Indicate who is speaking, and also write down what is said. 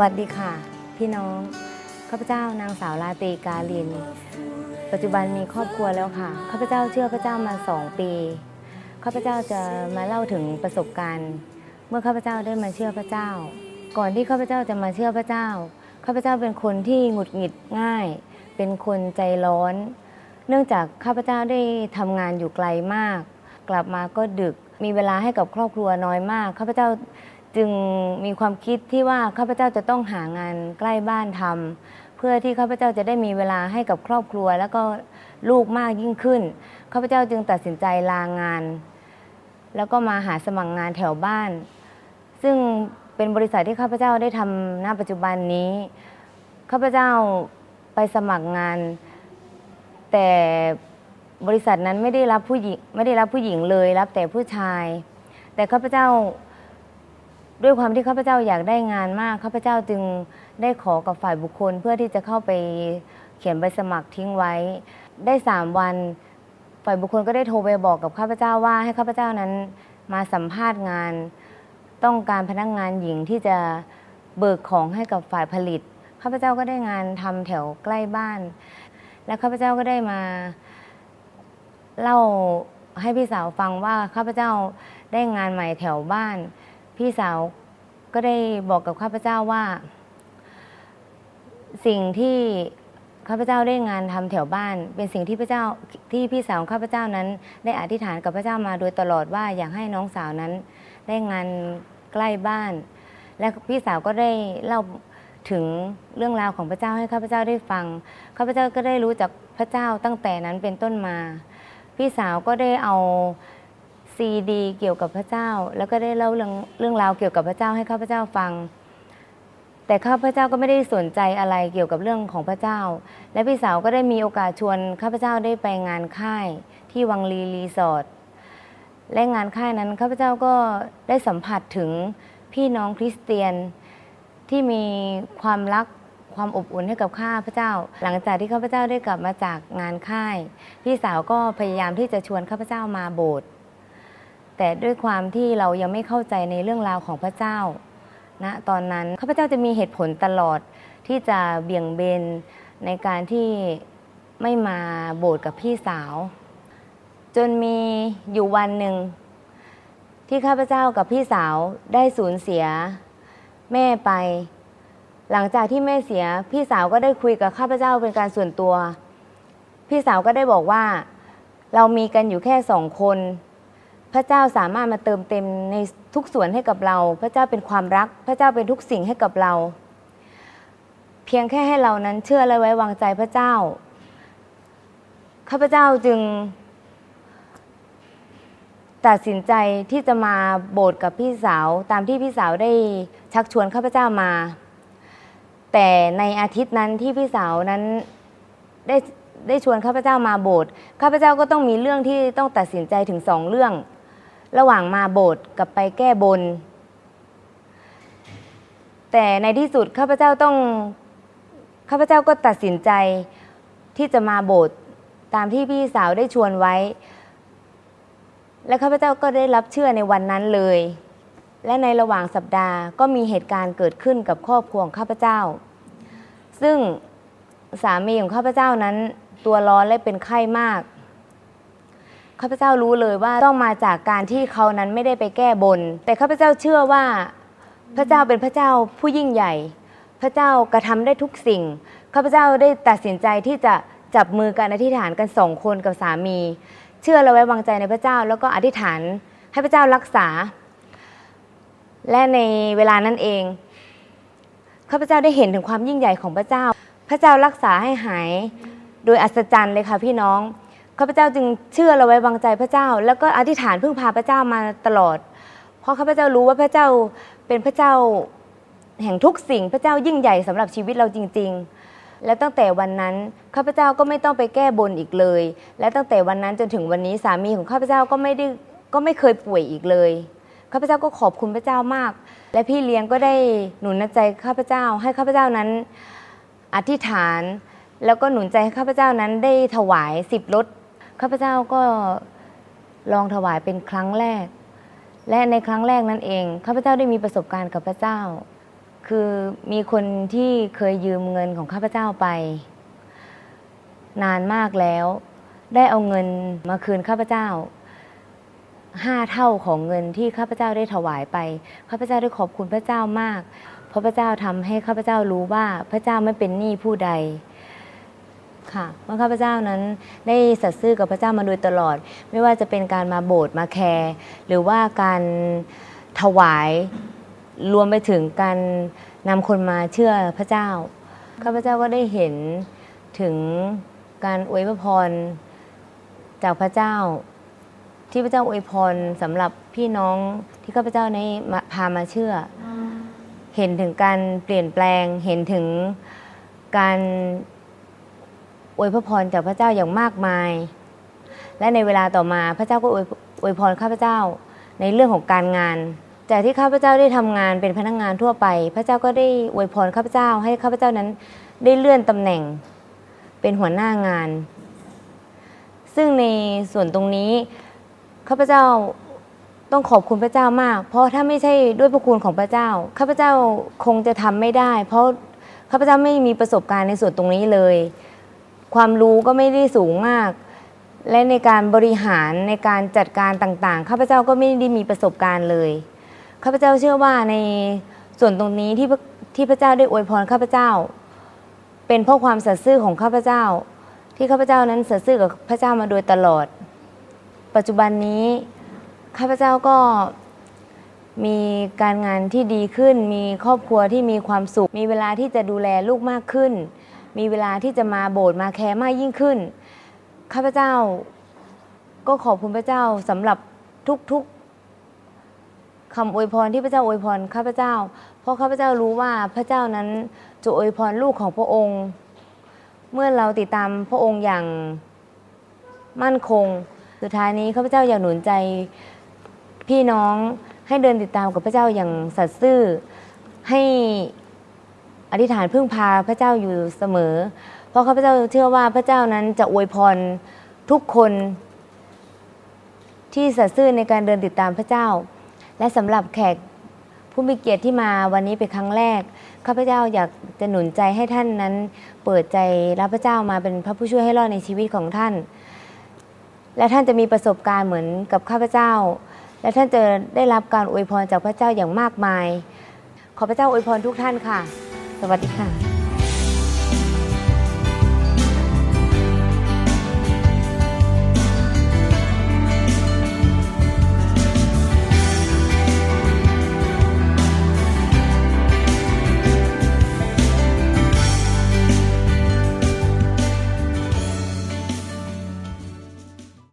Speaker 1: วัสดีค่ะ พี่น้องข้าพเจ้านางสาวลาตีกาลิน ปัจจุบันมีครอบครัวแล้วค่ะข้าพเจ้าเชื่อพระเจ้ามาสองปีข้าพเจ้าจะมาเล่าถึงประสบการณ์ เมื่อข้าพเจ้าได้มาเชื่อพระเจ้า ก่อนที่ข้าพเจ้าจะมาเชื่อพระเจ้าข้าพเจ้าเป็นคนที่หงุดหงิดง่าย เป็นคนใจร้อน เนื่องจากข้าพเจ้าได้ทำงานอยู่ไกลมาก กลับมาก็ดึกมีเวลาให้กับครอบครัวน้อยมากข้าพเจ้า จึงมีความคิดที่ว่าข้าพเจ้าจะต้องหางานใกล้บ้านทำเพื่อที่ข้าพเจ้าจะได้มีเวลาให้กับครอบครัว แล้วก็ลูกมากยิ่งขึ้นข้าพเจ้าจึงตัดสินใจลางาน แล้วก็มาหาสมัครงานแถวบ้าน ซึ่งเป็นบริษัทที่ข้าพเจ้าได้ทำณปัจจุบันนี้ข้าพเจ้าไปสมัครงาน แต่บริษัทนั้นไม่ได้รับผู้หญิงไม่ได้รับผู้หญิงเลยรับแต่ผู้ชาย แต่ข้าพเจ้า ด้วยความที่ข้าพเจ้าอยากได้งานมากข้าพเจ้าจึงได้ขอกับฝ่ายบุคคล เพื่อที่จะเข้าไปเขียนใบสมัครทิ้งไว้ ได้สามวัน ฝ่ายบุคคลก็ได้โทรไปบอกกับข้าพเจ้าว่าให้ข้าพเจ้านั้นมาสัมภาษณ์งาน ต้องการพนักงานหญิงที่จะเบิกของให้กับฝ่ายผลิตข้าพเจ้าก็ได้งานทำแถวใกล้บ้าน และข้าพเจ้าก็ได้มาเล่าให้พี่สาวฟังว่าข้าพเจ้าได้งานใหม่แถวบ้าน พี่สาวก็ได้บอกกับข้าพเจ้าว่า สิ่งที่ข้าพเจ้าได้งานทำแถวบ้าน เป็นสิ่งที่พระเจ้าที่พี่สาวข้าพเจ้านั้น ได้อธิษฐานกับพระเจ้ามาโดยตลอดว่าอยากให้น้องสาวนั้น ได้งานใกล้บ้าน และพี่สาวก็ได้เล่าถึงเรื่องราวของพระเจ้าให้ข้าพเจ้าได้ฟังข้าพเจ้าก็ได้รู้จากพระเจ้าตั้งแต่นั้นเป็นต้นมา พี่สาวก็ได้เอา ซีดีเกี่ยวกับพระเจ้า แล้วก็ได้เล่าเรื่องเรื่องราวเกี่ยวกับพระเจ้าให้ข้าพเจ้าฟัง แต่ข้าพเจ้าก็ไม่ได้สนใจอะไรเกี่ยวกับเรื่องของพระเจ้า และพี่สาวก็ได้มีโอกาสชวนข้าพเจ้าได้ไปงานค่ายที่วังลีรีสอร์ทและงานค่ายนั้นข้าพเจ้าก็ได้สัมผัสถึงพี่น้องคริสเตียนที่มีความรักความอบอุ่นให้กับข้าพเจ้า หลังจากที่ข้าพเจ้าได้กลับมาจากงานค่าย พี่สาวก็พยายามที่จะชวนข้าพเจ้ามาโบสถ์ แต่ด้วยความที่เรายังไม่เข้าใจในเรื่องราวของพระเจ้าณตอนนั้นข้าพเจ้าจะมีเหตุผลตลอดที่จะเบี่ยงเบนในการที่ไม่มาโบสถ์กับพี่สาว จนมีอยู่วันหนึ่ง ที่ข้าพเจ้ากับพี่สาวได้สูญเสียแม่ไป หลังจากที่แม่เสียพี่สาวก็ได้คุยกับข้าพเจ้าเป็นการส่วนตัว พี่สาวก็ได้บอกว่า เรามีกันอยู่แค่สองคน พระเจ้าสามารถมาเติมเต็มในทุกส่วนให้กับเรา พระเจ้าเป็นความรัก พระเจ้าเป็นทุกสิ่งให้กับเรา เพียงแค่ให้เรานั้นเชื่อและไว้วางใจพระเจ้า ข้าพเจ้าจึง ตัดสินใจที่จะมาโบสถ์กับพี่สาวตามที่พี่สาวได้ชักชวนข้าพเจ้ามา แต่ในอาทิตย์นั้นที่พี่สาวนั้นได้ได้ชวนข้าพเจ้ามาโบสถ์ข้าพเจ้าก็ต้องมีเรื่องที่ต้องตัดสินใจถึงสองเรื่อง ระหว่างมาโบสถ์กับไปแก้บน แต่ในที่สุดข้าพเจ้าต้องข้าพเจ้าก็ตัดสินใจที่จะมาโบสถ์ตามที่พี่สาวได้ชวนไว้ และข้าพเจ้าก็ได้รับเชื่อในวันนั้นเลย และในระหว่างสัปดาห์ก็มีเหตุการณ์เกิดขึ้นกับครอบครัวของข้าพเจ้า ซึ่งสามีของข้าพเจ้านั้นตัวร้อนและเป็นไข้มาก ข้าพเจ้ารู้เลยว่าต้องมาจากการที่เขานั้นไม่ได้ไปแก้บน แต่ข้าพเจ้าเชื่อว่าพระเจ้าเป็นพระเจ้าผู้ยิ่งใหญ่ พระเจ้ากระทำได้ทุกสิ่ง ข้าพเจ้าได้ตัดสินใจที่จะจับมือกันอธิษฐานกันสองคนกับสามี เชื่อและไว้วางใจในพระเจ้าแล้วก็อธิษฐานให้พระเจ้ารักษา และในเวลานั้นเองข้าพเจ้าได้เห็นถึงความยิ่งใหญ่ของพระเจ้า พระเจ้ารักษาให้หาย โดยอัศจรรย์เลยค่ะพี่น้อง ข้าพเจ้าจึงเชื่อและไว้วางใจพระเจ้า แล้วก็อธิษฐานพึ่งพาพระเจ้ามาตลอด เพราะข้าพเจ้ารู้ว่าพระเจ้าเป็นพระเจ้าแห่งทุกสิ่งพระเจ้ายิ่งใหญ่สำหรับชีวิตเราจริง ๆ และตั้งแต่วันนั้นข้าพเจ้าก็ไม่ต้องไปแก้บนอีกเลย และตั้งแต่วันนั้นจนถึงวันนี้สามีของข้าพเจ้าก็ไม่ได้ก็ไม่เคยป่วยอีกเลยข้าพเจ้าก็ขอบคุณพระเจ้ามาก และพี่เลี้ยงก็ได้หนุนใจข้าพเจ้า ให้ข้าพเจ้านั้นอธิษฐาน แล้วก็หนุนใจให้ข้าพเจ้านั้นได้ถวายสิบรถ ข้าพเจ้าก็ลองถวายเป็นครั้งแรก และในครั้งแรกนั้นเองข้าพเจ้าได้มีประสบการณ์กับพระเจ้า คือมีคนที่เคยยืมเงินของข้าพเจ้าไป นานมากแล้ว ได้เอาเงินมาคืนข้าพเจ้าห้าเท่าของเงินที่ข้าพเจ้าได้ถวายไปข้าพเจ้าได้ขอบคุณพระเจ้ามาก เพราะพระเจ้าทำให้ข้าพเจ้ารู้ว่าพระเจ้าไม่เป็นหนี้ผู้ใด ค่ะเมื่อข้าพเจ้านั้นได้สัตย์ซื่อกับพระเจ้ามาโดยตลอด ไม่ว่าจะเป็นการมาโบสถ์มาแคร์หรือว่าการถวายรวมไปถึงการนำคนมาเชื่อพระเจ้าข้าพเจ้าก็ได้เห็นถึงการอวยพรจากพระเจ้า ที่พระเจ้าอวยพรสำหรับพี่น้องที่ข้าพเจ้าได้มาพามาเชื่อ เห็นถึงการเปลี่ยนแปลงเห็นถึงการ อวยพรจากพระเจ้าอย่างมากมาย และในเวลาต่อมาพระเจ้าก็อวยอวยพรข้าพเจ้าในเรื่องของการงาน จากที่ข้าพเจ้าได้ทำงานเป็นพนักงานทั่วไป พระเจ้าก็ได้อวยพรข้าพเจ้า ให้ข้าพเจ้านั้นได้เลื่อนตำแหน่งเป็นหัวหน้างาน ซึ่งในส่วนตรงนี้ข้าพเจ้าต้องขอบคุณพระเจ้ามาก เพราะถ้าไม่ใช่ด้วยพระคุณของพระเจ้าข้าพเจ้าคงจะทำไม่ได้ เพราะข้าพเจ้าไม่มีประสบการณ์ในส่วนตรงนี้เลย ความรู้ก็ไม่ได้สูงมาก และในการบริหารในการจัดการต่างๆ ข้าพเจ้าก็ไม่ได้มีประสบการณ์เลย ข้าพเจ้าเชื่อว่าในส่วนตรงนี้ที่ที่พระเจ้าได้อวยพรข้าพเจ้า เป็นเพราะความสัตย์ซื่อของข้าพเจ้า ที่ข้าพเจ้านั้นสัตย์ซื่อกับพระเจ้ามาโดยตลอด ปัจจุบันนี้ข้าพเจ้าก็มีการงานที่ดีขึ้น มีครอบครัวที่มีความสุข มีเวลาที่จะดูแลลูกมากขึ้น มีเวลาที่จะมาโบสถ์มาแคร์มากยิ่งขึ้น ข้าพเจ้าก็ขอบคุณพระเจ้าสำหรับทุกๆคำอวยพรที่พระเจ้าอวยพรข้าพเจ้า เพราะข้าพเจ้ารู้ว่าพระเจ้านั้นจะอวยพรลูกของพระองค์ เมื่อเราติดตามพระองค์อย่างมั่นคง สุดท้ายนี้ข้าพเจ้าอยากหนุนใจพี่น้องให้เดินติดตามกับพระเจ้าอย่างสัตย์ซื่อให้ อธิษฐานพึ่งพาพระเจ้าอยู่เสมอ เพราะข้าพเจ้าเชื่อว่าพระเจ้านั้นจะอวยพรทุกคนที่สัตย์ซื่อในการเดินติดตามพระเจ้า และสำหรับแขกผู้มีเกียรติที่มาวันนี้เป็นครั้งแรกข้าพเจ้าอยากจะหนุนใจให้ท่านนั้น เปิดใจรับพระเจ้ามาเป็นพระผู้ช่วยให้รอดในชีวิตของท่าน และท่านจะมีประสบการณ์เหมือนกับข้าพเจ้า และท่านจะได้รับการอวยพรจากพระเจ้าอย่างมากมาย ขอพระเจ้าอวยพรทุกท่านค่ะ สวัสดีค่ะ